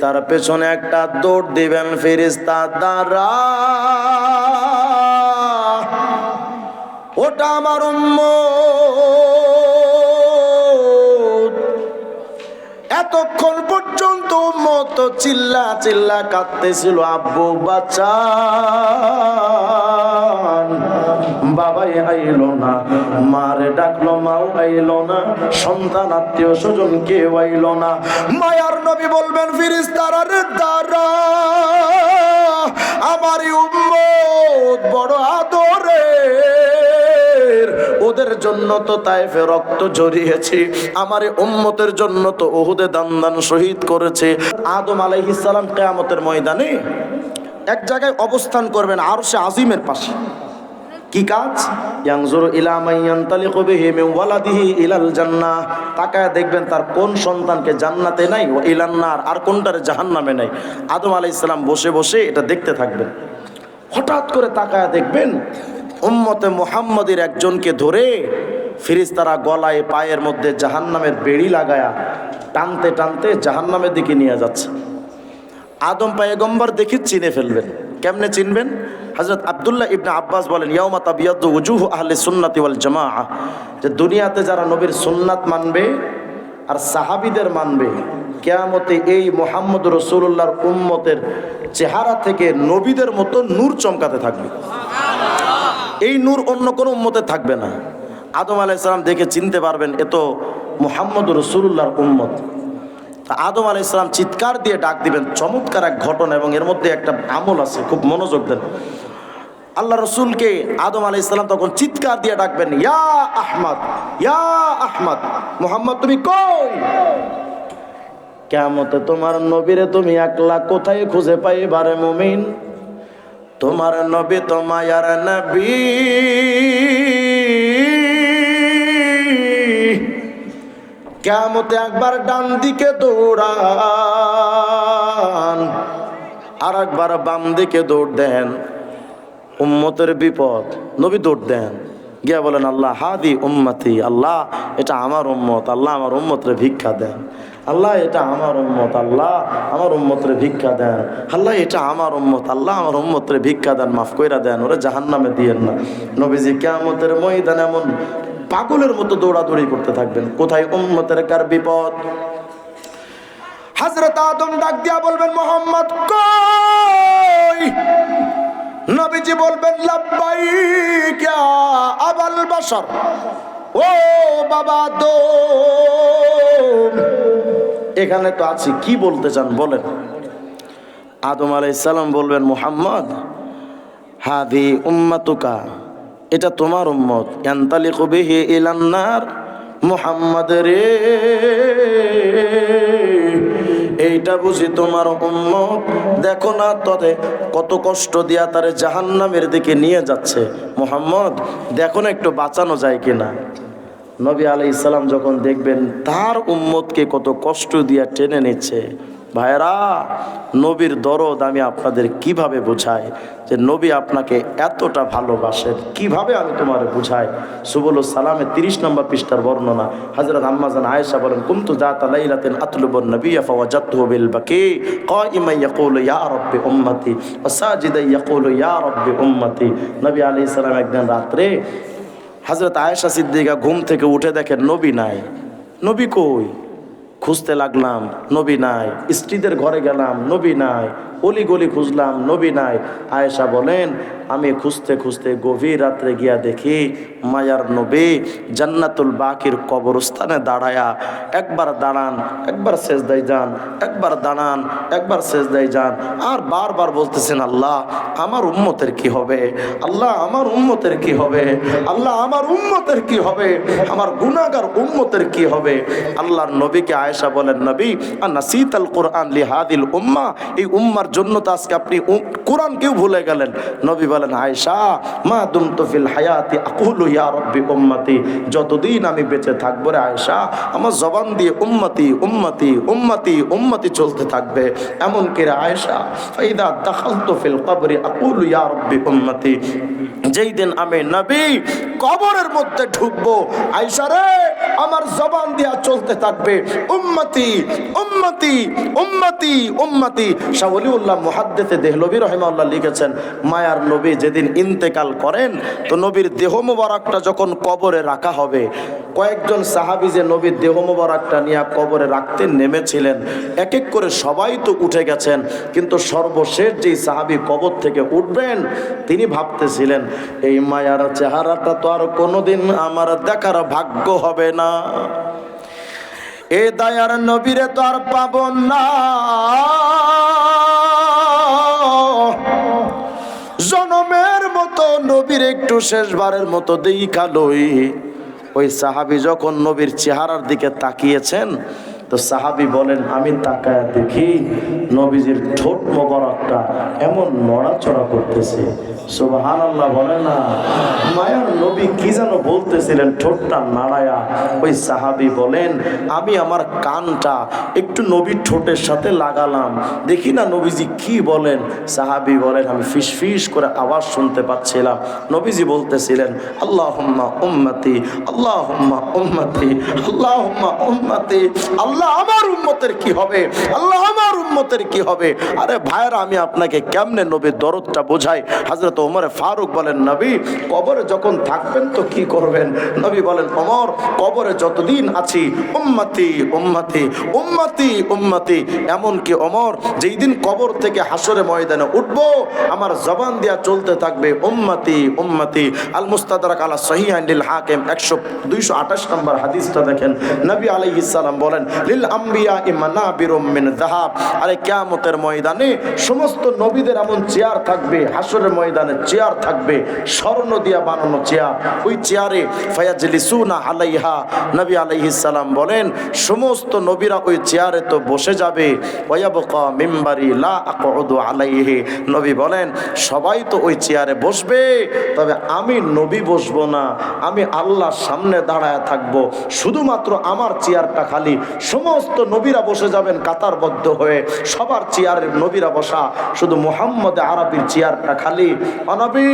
তার পেছনে একটা দৌড় দিবেন ফেরিস্তা দ্বারা। ওটা আমার উম্মত। এতক্ষণ পর্যন্ত মত চিল্লা চিল্লা কাঁদতেছিল, আব্বু বাচ্চা বাবাই আইলো না, মারে ডাকলো, মাও আইলো না, সন্তান আত্মীয় স্বজন কেউ আইলো না। মায়ার নবী বলবেন ফিরিস তারার দ্বারা আমারই উম্মত, বড় আদরের। ওদের জন্য তো তাইফে রক্ত জড়িয়েছি আমার উম্মতের জন্য তো ওহুদে দান দান শহীদ করেছে। আদম আলাইহিস সালাম কেয়ামতের ময়দানে এক জায়গায় অবস্থান করবেন আর সে আজিমের পাশে। কি কাজ? ইয়ানজুরু ইলা মান ইয়ানতালিকু বিহি মিন ওয়ালাদিহি ইলাল জান্নাহ। তাকায় দেখবেন তার কোন সন্তানকে জান্নাতে নাই ও ইলান নার, আর কোনটারে জাহান্নামে নাই। আদম আলাইহিস সালাম বসে বসে এটা দেখতে থাকবেন। হঠাৎ করে তাকায় দেখবেন উম্মতে মুহাম্মদের একজনকে ধরে ফিরিস্তারা গলায় পায়ের মধ্যে জাহান্নামের বেড়ি লাগায়া টানতে টানতে জাহান্নামের দিকে নিয়ে যাচ্ছে। আদম পায়গম্বর দেখে চিনে ফেলবেন। কেমনে চিনবেন? হজরত আবদুল্লাহ ইবনে আব্বাস বলেন, ইয়াউমা তাবিয়াদু উজুহ আহলে সুন্নাতি ওয়াল জামাআহ যে দুনিয়াতে যারা নবীর সুন্নাত মানবে আর সাহাবিদের মানবে, কেয়ামতে এই মোহাম্মদ রসুল্লাহর উম্মতের চেহারা থেকে নবীদের মতো নূর চমকাতে থাকবে। এই নূর অন্য কোনো উম্মতে থাকবে না। আদম আলাইসালাম দেখে চিনতে পারবেন, এ তো মোহাম্মদ রসুল্লাহর উম্মত। তা আদম আলাই ইসলাম চিৎকার দিয়ে ডাক দিবেন। চমৎকার এক ঘটনা এবং এর মধ্যে একটা আমল আছে, খুব মনোযোগ দেন। আল্লাহ রসুলকে আদম আলাই ইসলাম তখন চিৎকার দিয়ে ডাকবেন, ইয়া আহমদ ইয়া আহমদ, মোহাম্মদ, তুমি কই? কেমতে তোমার নবীরে তুমি একলা কোথায় খুঁজে পাইবারে মুমিন? তোমার নবী তোমার নবী। কেমতে একবার ডান দিকে দৌড়ান, আর একবার বাম দিকে দৌড় দেন। উম্মতের বিপদ, নবী দৌড় দেন। গিয়া বলেন, আল্লাহ, হাদি উম্মতি, আল্লাহ, এটা আমার উম্মত, আল্লাহ আমার উম্মতরে ভিক্ষা দেন। আল্লাহ, এটা আমার উম্মত, আল্লাহ আমার উম্মতরে ভিক্ষা দেন। আল্লাহ, এটা আমার উম্মত, আল্লাহ আমার উম্মতরে ভিক্ষা দেন, মাফ কইরা দেন, ওরা জাহান্নামে দিয়েন না। নবীজি, কেয়ামতের ময়দান এমন পাগলের মতো দৌড়াদৌড়ি করতে থাকবেন। কোথায় উম্মতের কার বিপদ? হাজরত আদম ডাক দিয়া বলবেন, মোহাম্মদ, কই? নবীজি বলবেন, লাব্বাইক ইয়া আবাল বাশার। ও বাবা দো এখানে তো আছি, কি বলতে চান বলেন। আদম আলাইহিস সালাম বলবেন, মোহাম্মদ, হাদি উম্মাতুকা এটা তোমার উম্মত। ইয়ান্তালিকু বিহি ইলান্নার মুহাম্মদ রে। এইটা বুঝি তোমার উম্মত। দেখো না তবে কত কষ্ট দিয়া তারে জাহান্নামের দিকে নিয়ে যাচ্ছে। মুহাম্মদ, দেখো না একটু বাঁচানো যায় কিনা। নবী আলাই ইসলাম যখন দেখবেন তার উম্মতকে কত কষ্ট দিয়া টেনে নিচ্ছে। ভাইরা নবীর দরদ আমি আপনাদের কীভাবে বুঝাই? যে নবী আপনাকে এতটা ভালোবাসেন, কীভাবে আমি তোমার বুঝাই? সুবুল সালামে তিরিশ নম্বর পৃষ্ঠার বর্ণনা। হজরত আম্মাজান আয়েশা বলেন কুমতু জাতা লাইলাতিন আতলুবুন নবী ফাওয়াজাতুহু বিল বাকি কাইমান ইয়াকুলু ইয়া রাব্বি উম্মতি, ওয়া সাজিদান ইয়াকুলু ইয়া রাব্বি উম্মতি। নবী আলাইহিস সালাম একদিন রাত্রে হজরত আয়েশা সিদ্দিকা ঘুম থেকে উঠে দেখেন নবী নাই। নবী কই? খুঁজতে লাগলাম নবী নাই। স্ত্রীদের ঘরে গেলাম নবী নাই। অলি গলি খুঁজলাম, নবী নাই। আয়েশা বলেন, আমি খুঁজতে খুঁজতে গভীর রাত্রে গিয়া দেখি মায়ার নবী জান্নাতুল বাকির কবরস্থানে দাঁড়ায়া। একবার দাঁড়ান, একবার সেজদাই যান, একবার দাঁড়ান, একবার সেজদাই যান। আর বারবার বলতেছেন, আল্লাহ, আমার উম্মতের কি হবে? আল্লাহ, আমার উম্মতের কি হবে? আল্লাহ, আমার উম্মতের কি হবে? আমার গুনাগার উম্মতের কি হবে? আল্লাহর নবীকে আয়েশা বলেন, নবী আর আন্না শীতল কোরআন লিহাদিল উম্মা, এই উম্মার জন্য তো আজকে আপনি উম- কোরআন কেউ ভুলে গেলেন। নবী বলেন আয়সা মা দুম তফিল হায়াতি, আকুলু ইয়া রব্বি উম্মতি। যতদিন আমি বেঁচে থাকব রে আয়সা আমার জবান দিয়ে উম্মতি উম্মতি উম্মতি উম্মতি চলতে থাকবে। এমন রে আয়সা ফাইদা দাখাল তফিল কবরি, আকুলু ইয়া রব্বি উম্মতি। যেই দিন আমি নবী কবরের মধ্যে ঢুকবো আইসারে আমার জবান দিয়া চলতে থাকবে। উম্মতি উম্মতি উম্মতি উম্মতি। শাহ উল্লাহ মুহাদ্দিসে দেহলবী রহিমাল্লাহ লিখেছেন, মায়ার নবী যেদিন ইন্তেকাল করেন, তো নবীর দেহ মোবারকটা যখন কবরে রাখা হবে, কয়েকজন সাহাবি যে নবীর দেহ মোবারকটা নিয়ে কবরে রাখতে নেমেছিলেন এক এক করে সবাই তো উঠে গেছেন। কিন্তু সর্বশেষ যেই সাহাবি কবর থেকে উঠবেন, তিনি ভাবতেছিলেন এই মায়ার চেহারাটা তো আর কোনোদিন আমার দেখার ভাগ্য হবে না। এ দয়ার নবীরে তো আর পাব না। জনমের মতো নবীর একটু শেষবারের মতো দেখালই ওই সাহাবি যখন নবীর চেহারার দিকে তাকিয়েছেন তো সাহাবি বলেন, আমি তাকায় দেখি নবীজির ঠোঁট মোবারকটা এমন নড়াচড়া করতেছে। সুবহান আল্লাহ বলেন না। মায়ার নবী কি যেন বলতেছিলেন ঠোঁটটা নাড়ায়া। ওই সাহাবি বলেন, আমি আমার কানটা একটু নবীর ঠোঁটের সাথে লাগালাম। দেখি না নবীজি কি বলেন? সাহাবি বলেন, আমি ফিস ফিস করে আওয়াজ শুনতে পাচ্ছিলাম। নবীজি বলতেছিলেন আল্লাহ উম্মতি আল্লাহ উম্মতি আল্লাহ উম্মতি, আল্লাহ আমার উম্মতের কি হবে? আল্লাহ আমার উম্মতের কি হবে? আরে ভাইরা আমি আপনাকে কেমনে নবীর দরদটা বোঝাই? হজরত ওমর ফারুক বলেন, নবী, কবরে যখন থাকবেন তো কি করবেন? নবী বলেন, ওমর, কবরে যতদিন আছি, উম্মতি উম্মতি উম্মতি উম্মতি। এমনকি ওমর, যেই দিন কবর থেকে হাসরে ময়দানে উঠবো, আমার জবান দিয়া চলতে থাকবে, উম্মতি উম্মতি। আল মুস্তাদরাক আলা সহিহান্ডিল হাকিম, একশো, দুইশো আঠাশ নম্বর হাদিসটা দেখেন। নবী আলাইহিস সালাম বলেন লিল আম্বিয়া ইমানাবিরুম মিন যাহাব। আরে ময়দানে সমস্ত নবীদের এমন চেয়ার থাকবে, হাসরের ময়দানে চেয়ার থাকবে, স্বর্ণ দিয়া বানানো চেয়ার। ওই চেয়ারে ফায়াজলিসুনা আলাইহা, নবী বলেন, সমস্ত নবীরা ওই চেয়ারে তো বসে যাবে। মিম্বারি লা আকউদু আলাইহি। নবী বলেন, সবাই তো ওই চেয়ারে বসবে, তবে আমি নবী বসবো না। আমি আল্লাহর সামনে দাঁড়ায় থাকব। শুধুমাত্র আমার চেয়ারটা খালি। সমস্ত নবীরা বসে যাবেন কাতারবদ্ধ হয়ে। সবার চেয়ারের নবীরা বসা। শুধু মোহাম্মদ আরবির চেয়ারটা খালি। অনবী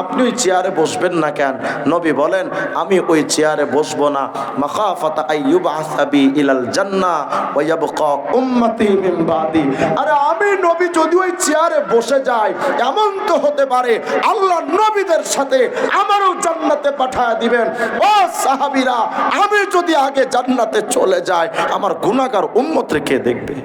আপনি ওই চেয়ারে বসবেন না কেন? নবী বলেন, আমি ওই চেয়ারে বসবো না। মাখাফাতা আইয়ুব আসাবি ইলাল ইয়াবকা উম্মতি মিন বাদি। আরে আমি নবী, যদি ওই চেয়ারে বসে যাই, এমন তো হতে পারে, আল্লাহ নবীদের সাথে আমারও জান্নাতে পাঠায় দিবেন। ও আমি যদি আগে জান্নাতে চলে যাই আমার গুণাকার উম্মতরে কে দেখবে?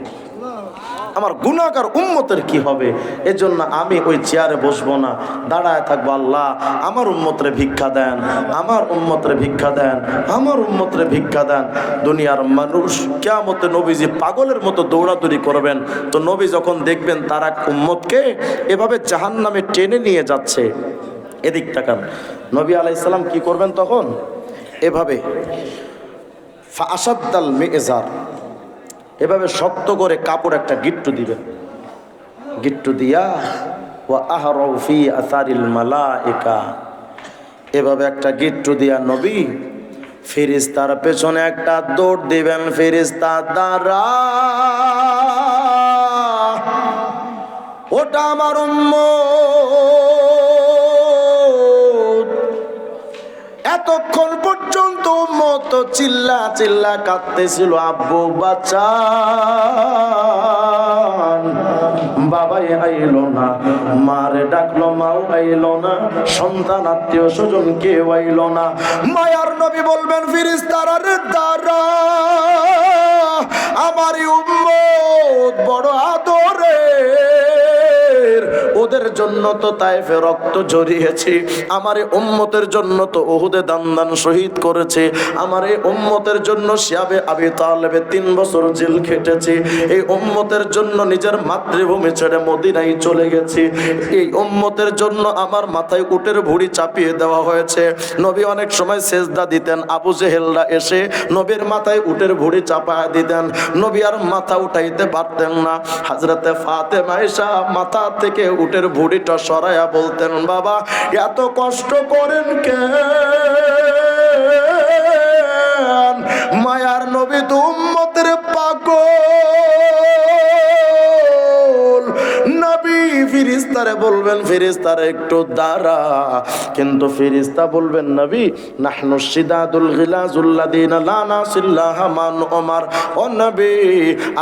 আমার গুণাকার উম্মতের কি হবে? এজন্য আমি ওই চেয়ারে বসবো না, দাঁড়ায় থাকব। আল্লাহ, আমার উম্মতরে ভিক্ষা দেন, আমার উম্মতরে ভিক্ষা দেন, আমার উম্মতরে ভিক্ষা দেন। দুনিয়ার মানুষ কেমতে নবীজি পাগলের মতো দৌড়াদৌড়ি করবেন। তো নবী যখন দেখবেন তারা উম্মতকে এভাবে জাহান নামে টেনে নিয়ে যাচ্ছে, এদিক তাকান। নবী আলাইসাল্লাম কি করবেন তখন? এভাবে আসাদ্দাল মেজার। এভাবে শক্ত করে কাপড় একটা গিট্টু দিবেন গিট্টু দিয়া ও আহরফি আসারিল মালা একা এভাবে একটা গিট্টু দিয়া নবী ফেরিস্তার পেছনে একটা দৌড় দিবেন ফেরিস্তা দ্বারা। ওটা আমার এতক্ষণ পর্যন্ত মত চিল্লা চিল্লা কাঁদতেছিল আব্বু বাচ্চা বাবাই আইলো না, মারে ডাকলো, মাও আইলো না, সন্তান, আত্মীয় স্বজন কেউ আইলো না। মায়ার নবী বলবেন ফিরিস তারার দ্বারা জন্য তো তাইফে রক্ত ঝরিয়েছি। আমার উম্মতের জন্য তো ওহুদে দান দান শহীদ করেছে। আমার এই উম্মতের জন্য শিয়াবে আবি তালেবে তিন বছর জেল খেটেছি। এই উম্মতের জন্য নিজের মাতৃভূমি ছেড়ে মদিনায় চলে গেছি। এই উম্মতের জন্য আমার মাথায় উটের ভুড়ি চাপিয়ে দেওয়া হয়েছে। নবী অনেক সময় সেজদা দিতেন, আবু জেহেলরা এসে নবীর মাথায় উটের ভুড়ি চাপায় দিতেন। নবী আর মাথা উঠাইতে পারতেন না। হাজরতে ফাতে মাইশা মাথা থেকে উটের ভুড়িটা সরাইয়া বলতেন বাবা এত কষ্ট করেন কে মায়ার নবী তো উম্মতের পাগল। ফিরিস্তারে বলবেন ফিরিস্তারে একটু দাঁড়া। কিন্তু ফিরিস্তা বলবেন, নবী, নাহনু সিদাদুল গিলাজুল্লাদিন লা নাসিল্লাহ মান ওমার। ও নবী,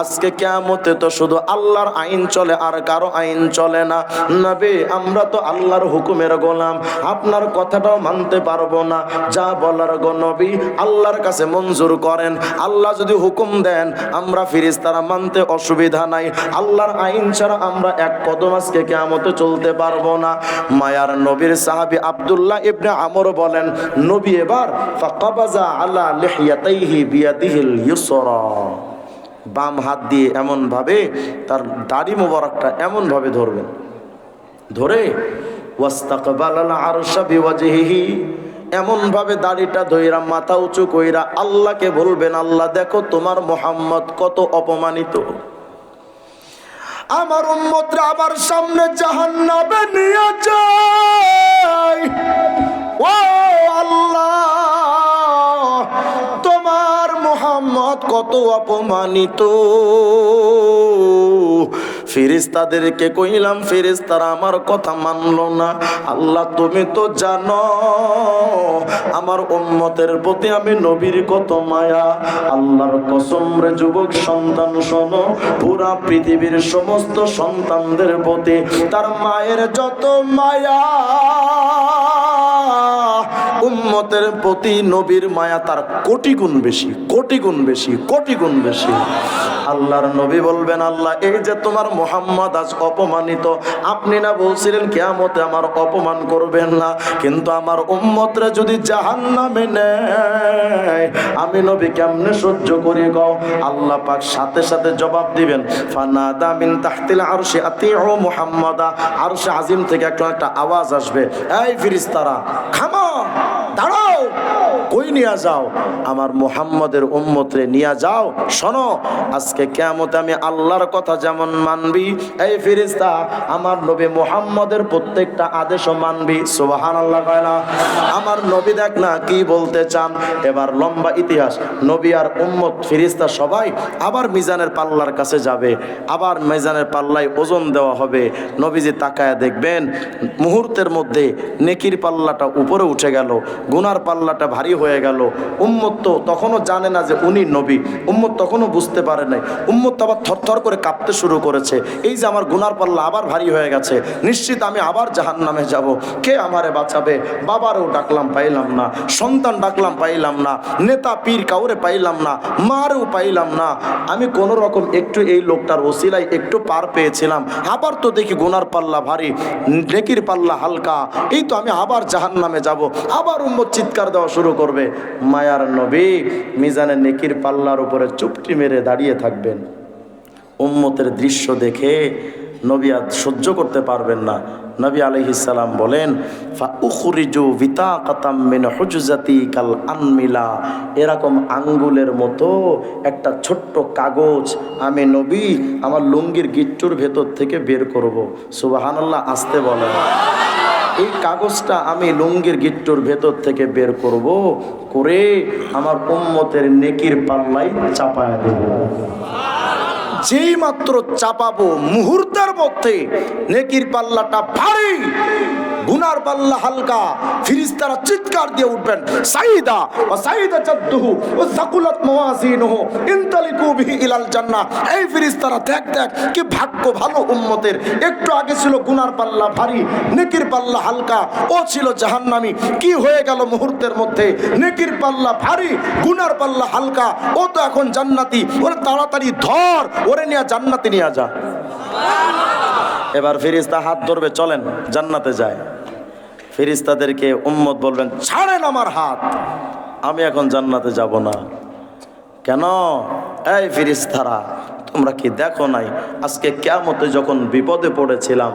আজকে কিয়ামতে তো শুধু আল্লাহর আইন চলে আর কারও আইন চলে না। নবী, আমরা তো আল্লাহর হুকুমের গোলাম। আপনার কথাটাও মানতে পারব না। যা বলার গো নবী, আল্লাহর কাছে মঞ্জুর করেন। আল্লাহ যদি হুকুম দেন, আমরা ফিরিস্তারা মানতে অসুবিধা নাই। আল্লাহর আইন ছাড়া আমরা এক কদম আজকে কেমতে চলতে পারব না। মায়ার নবীর সাহাবী আব্দুল্লাহ ইবনে আমর বলেন, নবী এবার ফাকাবাজা আলা লিহিয়াতাইহি বিয়াদিহিল ইউসরা। বাম হাত দিয়ে এমন ভাবে তার দাড়ি মোবারকটা এমন ভাবে ধরবেন ধরে, ওয়াস্তাকবালাল আরশা এমন ভাবে দাড়িটা ধইরা, মাথা উঁচু কইরা, আল্লাহকে বলবেন আল্লাহ, দেখো তোমার মোহাম্মদ কত অপমানিত। আমার উম্মতরা আমার সামনে জাহান্নামে নিয়ে যায়। ও আল্লাহ, তোমার মোহাম্মদ কত অপমানিত। ফিরিস্তাদেরকে কইলাম ফিরিস্তারা আমার কথা মানলো না। আল্লাহ, তুমি তো জানো আমার উম্মতের প্রতি আমি নবীর কত মায়া। আল্লাহর কসম রে যুবক সন্তান, শোনো, পুরা পৃথিবীর সমস্ত সন্তানদের প্রতি তার মায়ের যত মায়া। উম্মতের প্রতি নবীর মায়া তার কোটি গুণ বেশি, কোটি গুণ বেশি, কোটি গুণ বেশি। আল্লাহর নবী বলবেন, আল্লাহ, এই যে তোমার মোহাম্মদ আজ অপমানিত। আপনি না বলছিলেন কেয়ামতে আমার অপমান করবেন না, কিন্তু আমার উম্মতরা যদি জাহান নামে নেয়, আমি নবী কেমনে সহ্য করি গাও আল্লাহ পাক সাথে সাথে জবাব দিবেন, ফানাদা মিন তাহতিল আরশি আতিউ মুহাম্মাদা। আরশে আজিম থেকে একটা একটা আওয়াজ আসবে, এই ফিরিস্তারা খামো দাঁড়াও কই নিয়ে যাও। আমার মোহাম্মদের উম্মতরে নিয়ে যাও। শোনো, আজকে কেমতে আমি আল্লাহর কথা যেমন মানবি, এই ফিরিস্তা আমার নবী মোহাম্মদের প্রত্যেকটা আদেশও মানবি। সুবাহান আল্লাহ কয় না। আমার নবী দেখ না কি বলতে চান। এবার লম্বা ইতিহাস। নবী আর উম্মত ফিরিস্তা সবাই আবার মিজানের পাল্লার কাছে যাবে। আবার মিজানের পাল্লায় ওজন দেওয়া হবে। নবীজি তাকায়া দেখবেন, মুহূর্তের মধ্যে নেকির পাল্লাটা উপরে উঠে গেল। গুনার পাল্লাটা ভারী হয়ে গেল। উম্মত তো তখনও জানে না যে উনি নবী। উম্মত তখনও বুঝতে পারে নাই। উম্মত তো আবার থরথর করে কাঁপতে শুরু করেছে। এই যে আমার গুনার পাল্লা আবার ভারী হয়ে গেছে। নিশ্চিত আমি আবার জাহান নামে যাব। কে আমারে বাঁচাবে? বাবারও ডাকলাম পাইলাম না। সন্তান ডাকলাম পাইলাম না। নেতা, পীর কাউরে পাইলাম না। মারও পাইলাম না। আমি কোনো রকম একটু এই লোকটার ওসিলায় একটু পার পেয়েছিলাম। আবার তো দেখি গুনার পাল্লা ভারী, নেকির পাল্লা হালকা। এই তো আমি আবার জাহান নামে যাব। আবার উম্মত চিৎকার দেওয়া শুরু করবে। মায়ার নবী মিজানের নেকির পাল্লার উপরে চুপটি মেরে দাঁড়িয়ে থাকবেন। উম্মতের দৃশ্য দেখে নবী আর সহ্য করতে পারবেন না। নবী আলহিসাল্লাম বলেন ভিতা কাল আনমিলা। এরকম আঙ্গুলের মতো একটা ছোট্ট কাগজ আমি নবী আমার লুঙ্গির গিট্টুর ভেতর থেকে বের করব। সুবাহানাল্লাহ, আসতে বলেন। এই কাগজটা আমি লুঙ্গির গিট্টুর ভেতর থেকে বের করব, করে আমার উম্মতের নেকির পাল্লাই চাপায় দেব। যেই মাত্র চাপাবো মুহূর্তের মধ্যে নেকির পাল্লাটা ভারী গুনার পাল্লা হালকা, ফিরিস্তারা চিৎকার দিয়ে উঠবেন, সাইদা, ও সাইদা চাদ্দুহু ও সাকুলাত মাওয়াজিনুহু ইনতালিকু বিহি ইলাল জান্নাহ। এই ফিরিস্তারা দেখ দেখ, কি ভাগ্য ভালো উম্মতের। একটু আগে ছিল গুনার পাল্লা ভারী, নেকির পাল্লা হালকা, ও ছিল জাহান্নামী। কি হয়ে গেল মুহূর্তের মধ্যে? নেকির পাল্লা ভারী, গুনার পাল্লা হালকা, ও তো এখন জান্নাতি। ওরে তাড়াতাড়ি ধর, ওরে নিয়ে জান্নাতে নিয়ে যা। এবার ফিরিস্তা হাত ধরবে, চলেন, জান্নাতে যায়। ফিরিস্তাদেরকে উম্মত বলবেন ছাড়েন আমার হাত আমি এখন জান্নাতে যাব না। কেন? এই ফিরিস্তারা তোমরা কি দেখো নাই? আজকে কেমতে যখন বিপদে পড়েছিলাম,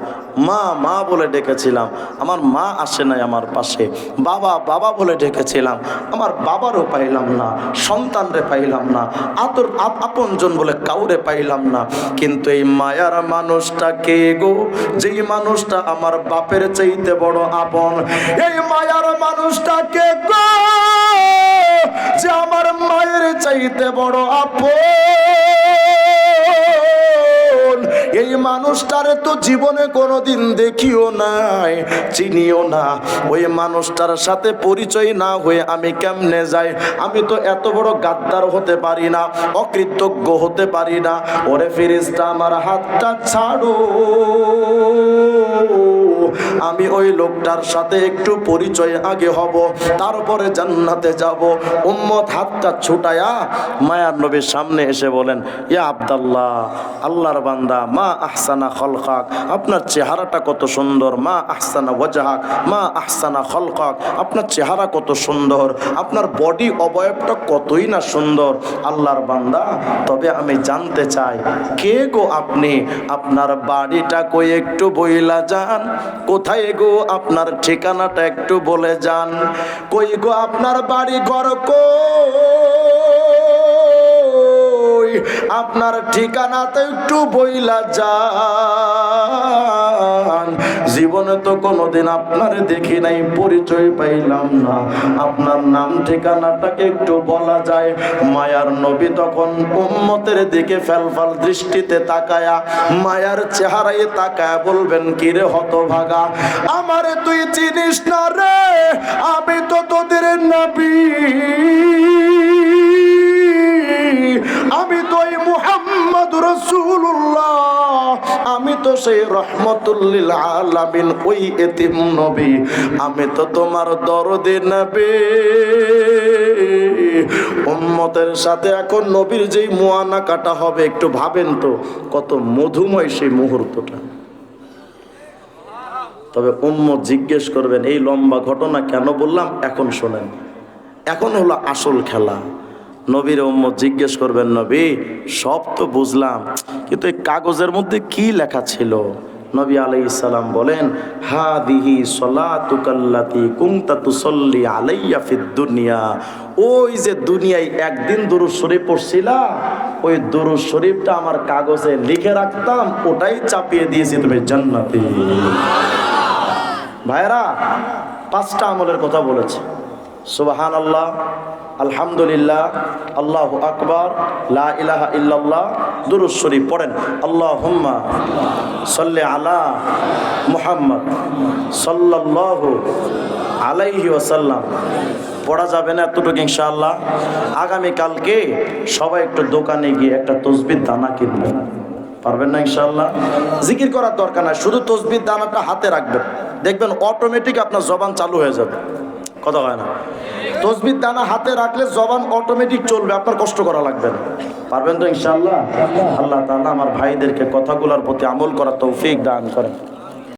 মা মা বলে ডেকেছিলাম, আমার মা আসে নাই আমার পাশে। বাবা বাবা বলে ডেকেছিলাম, আমার বাবারও পাইলাম না, সন্তানরে পাইলাম না, আতর আপনজন বলে কাউরে পাইলাম না। কিন্তু এই মায়ার মানুষটা কে গো? যেই মানুষটা আমার বাপের চাইতে বড় আপন, এই মায়ার মানুষটা কে গো? যে আমার মায়ের চাইতে বড় আপন? এই মানুষটার তো জীবনে কোনোদিন দেখিও নাই, চিনিও না। ওই মানুষটার সাথে পরিচয় না হয়ে আমি কেমনে যাই? আমি তো এত বড় গাদ্দার হতে পারি না, অকৃতজ্ঞ হতে পারি না। ওরে ফিরিস্তা আমার হাতটা ছাড়ো। আমি ওই লোকটার সাথে একটু পরিচয় আগে হব, তারপরে জান্নাতে যাব। উম্মত হাতটা ছুটায়া মায়ার নবীর সামনে এসে বলেন, ইয়া আব্দাল্লাহ, আল্লাহর বান্দা, মা আহসানা খলকাক, আপনার চেহারাটা কত সুন্দর, মা আহসানা ওয়াজাহাক, মা আহসানা খলকাক, আপনার চেহারা কত সুন্দর, আপনার বডি অবয়বটা কতই না সুন্দর। আল্লাহর বান্দা, তবে আমি জানতে চাই, কে গো আপনি? আপনার বাড়িটা কই একটু বইলা যান কোথায় গো? আপনার ঠিকানাটা একটু বলে যান। কই গো আপনার বাড়ি ঘর কো আপনার ঠিকানাতে একটু বইলা যান। জীবনে তো কোনোদিন আপনার দেখি নাই, পরিচয় পাইলাম না। আপনার নাম, ঠিকানাটাকে একটু বলা যায়। মায়ার নবী তখন উম্মতের দিকে ফেলফাল দৃষ্টিতে তাকায়া, মায়ার চেহারায় তাকায়া বলবেন, কিরে হতভাগা, আমারে তুই চিনিস না রে? আমি তো তোদের নবী। সেই রহমতুল্লিল আলামিন, ওই এতিম নবী। আমি তো তোমার দরদে নবী। উম্মতের সাথে এখন নবীর যেই মোয়ানা কাটা হবে, একটু ভাবেন তো, কত মধুময় সেই মুহূর্তটা। তবে উম্মত জিজ্ঞেস করবেন, এই লম্বা ঘটনা কেন বললাম? এখন শোনেন। এখন হলো আসল খেলা। নবীর উম্মত জিজ্ঞেস করবেন, নবী, সব তো বুঝলাম, কিন্তু এই কাগজের মধ্যে কি লেখা ছিল? নবী আলাই সালাম বলেন হা দিহি সলাতুকাল্লাতি কুংতা তুসল্লি আলাইয়া দুনিয়া। ওই যে দুনিয়ায় একদিন দুরুদ শরীফ পড়ছিলা ওই দুরুদ শরীফটা আমার কাগজে লিখে রাখতাম, ওটাই চাপিয়ে দিয়েছি তুমি জান্নাতি। ভাইরা পাঁচটা আমলের কথা বলেছে। সুবাহান আল্লাহ আলহামদুলিল্লাহ, আল্লাহ আকবর, লা ইলাহা ইল্লাল্লাহ, দুরুদ পড়েন। আল্লাহ হুম্মা সাল্লি আলা মুহাম্মদ সাল্লাল্লাহু আলাইহি ওয়াসাল্লাম। পড়া যাবে না এতটুকু ইনশাআল্লাহ। আগামীকালকে সবাই একটু দোকানে গিয়ে একটা তসবির দানা কিনবেন পারবেন না ইনশাআল্লাহ? জিকির করার দরকার নাই, শুধু তসবির দানাটা হাতে রাখবেন। দেখবেন অটোমেটিক আপনার জবান চালু হয়ে যাবে। কথা হয় না? তসবির দানা হাতে রাখলে জবান অটোমেটিক চলবে, আপনার কষ্ট করা লাগবে না। পারবেন তো ইনশাল্লাহ আল্লাহ তাআলা আমার ভাইদেরকে কথাগুলোর প্রতি আমল করার তৌফিক দান করেন।